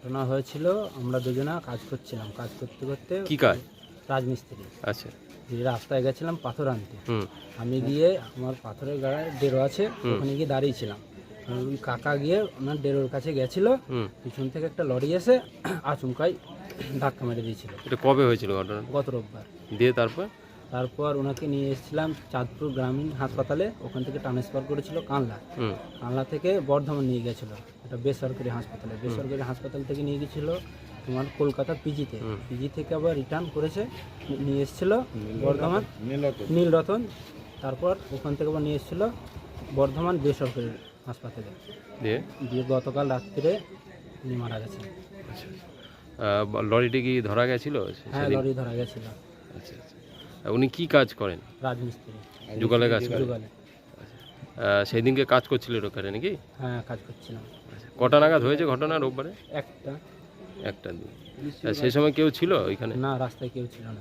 ঘটনা হয়েছিল আমরা দুজনা কাজ করছিলাম। কাজ করতে করতে কি কাজ? রাজমিস্ত্রি। আচ্ছা। রাস্তায় গেছিলাম পাথর আনতে। আমি গিয়ে আমার পাথরের গাড়ায় ডেরো আছে ওখানে গিয়ে দাঁড়িয়েছিলাম কাকা গিয়ে ওনার ডেরোর কাছে গেছিল। হুম। পিছন থেকে একটা লরি এসে আচমকাই ধাক্কা মেরে দিয়েছিল। এটা কবে হয়েছিল ঘটনা গত রোববার। দিয়ে তারপর? তারপর ওনাকে নিয়ে এসেছিলাম চাঁদপুর গ্রামীণ হাসপাতালে। ওখান থেকে ট্রান্সফার করেছিল কানলা। হুম। কানলা থেকে বর্ধমান নিয়ে গেছিল। এটা বেসরকারি হাসপাতালে। বেসরকারি হাসপাতাল থেকে নিয়ে গেছিল তোমার কলকাতা পিজিতে। পিজি থেকে আবার রিটার্ন করেছে নিয়ে এসেছিল বর্ধমান। নীলরতন। তারপর ওখান থেকে আবার নিয়ে এসেছিল বর্ধমান বেসরকারি হাসপাতালে। দিয়ে? গতকাল রাত্রে উনি মারা গেছেন। আচ্ছা লরিটি কি ধরা গেছিল? হ্যাঁ লরি ধরা গেছিল। আচ্ছা আচ্ছা। উনি কি কাজ করেন? রাজমিস্ত্রি। যুগলে কাজ করেন? যুগালে। সেই দিনকে কাজ করছিল ওখানে নাকি? হ্যাঁ কাজ করছিলাম। আচ্ছা, কটা নাগাদ হয়েছে ঘটনা রোববারে? একটা। একটা দিন। সেই সময় কেউ ছিল ওইখানে? না রাস্তায় কেউ ছিল না।